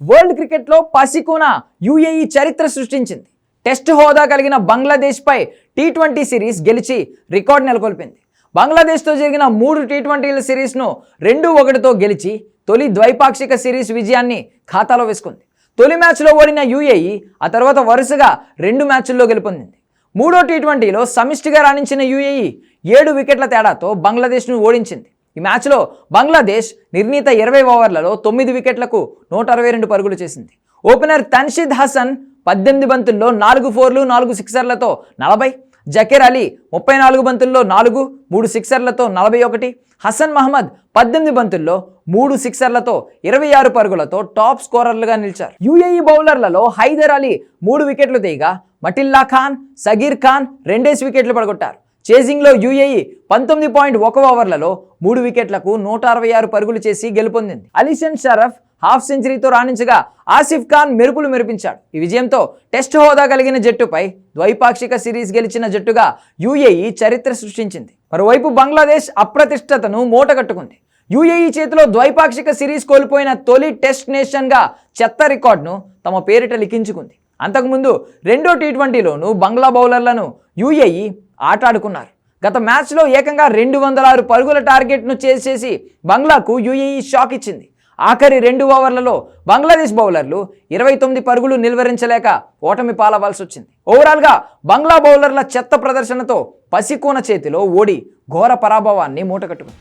World క్రికెట్లో పసికోన UAE చరిత్ర సృష్టించింది. టెస్ట్ హోదా కలిగిన బంగ్లాదేశ్పై టీ ట్వంటీ సిరీస్ గెలిచి రికార్డ్ నెలకొల్పింది. బంగ్లాదేశ్తో జరిగిన మూడు టీ ట్వంటీల సిరీస్ను రెండు ఒకటితో గెలిచి తొలి ద్వైపాక్షిక సిరీస్ విజయాన్ని ఖాతాలో వేసుకుంది. తొలి మ్యాచ్లో ఓడిన యుఏఈ ఆ తర్వాత వరుసగా రెండు మ్యాచ్ల్లో గెలుపొందింది. మూడో టీ ట్వంటీలో సమిష్టిగా రాణించిన యుఏఈ ఏడు వికెట్ల తేడాతో బంగ్లాదేశ్ను ఓడించింది. ఈ మ్యాచ్లో బంగ్లాదేశ్ నిర్ణీత ఇరవై ఓవర్లలో తొమ్మిది వికెట్లకు నూట అరవై రెండు పరుగులు చేసింది. ఓపెనర్ తన్షిద్ హసన్ పద్దెనిమిది బంతుల్లో నాలుగు ఫోర్లు నాలుగు సిక్సర్లతో నలభై. జకీర్ అలీ ముప్పై నాలుగు బంతుల్లో నాలుగు మూడు సిక్సర్లతో నలభై ఒకటి. హసన్ మహమ్మద్ పద్దెనిమిది బంతుల్లో మూడు సిక్సర్లతో ఇరవై ఆరు పరుగులతో టాప్ స్కోరర్లుగా నిలిచారు. యుఏఈ బౌలర్లలో హైదర్ అలీ మూడు వికెట్లు తీయగా మటిల్లా ఖాన్ సగీర్ ఖాన్ రెండేసి వికెట్లు పడగొట్టారు. చేజింగ్లో యుఏఈ పంతొమ్మిది పాయింట్ ఒక ఓవర్లలో మూడు వికెట్లకు నూట అరవై ఆరు పరుగులు చేసి గెలుపొందింది. అలీషన్ షరఫ్ హాఫ్ సెంచరీతో రాణించగా ఆసిఫ్ ఖాన్ మెరుపులు మెరిపించాడు. ఈ విజయంతో టెస్ట్ హోదా కలిగిన జట్టుపై ద్వైపాక్షిక సిరీస్ గెలిచిన జట్టుగా యుఏఈ చరిత్ర సృష్టించింది. మరోవైపు బంగ్లాదేశ్ అప్రతిష్టతను మూటగట్టుకుంది. యుఏఈ చేతిలో ద్వైపాక్షిక సిరీస్ కోల్పోయిన తొలి టెస్ట్ నేషన్గా చెత్త రికార్డును తమ పేరిట లిఖించుకుంది. అంతకుముందు రెండో టీ ట్వంటీలోనూ బంగ్లా బౌలర్లను యుఏఈ ఆటాడుకున్నారు. గత మ్యాచ్లో ఏకంగా రెండు వందల ఆరు పరుగుల టార్గెట్ను చేసేసి బంగ్లాకు యుఏఈ షాక్ ఇచ్చింది. ఆఖరి రెండు ఓవర్లలో బంగ్లాదేశ్ బౌలర్లు ఇరవై తొమ్మిది పరుగులు నిల్వరించలేక ఓటమి పాలవలసి వచ్చింది. ఓవరాల్గా బంగ్లా బౌలర్ల చెత్త ప్రదర్శనతో పసికోన చేతిలో ఓడి ఘోర పరాభవాన్ని మూటకట్టుకుంది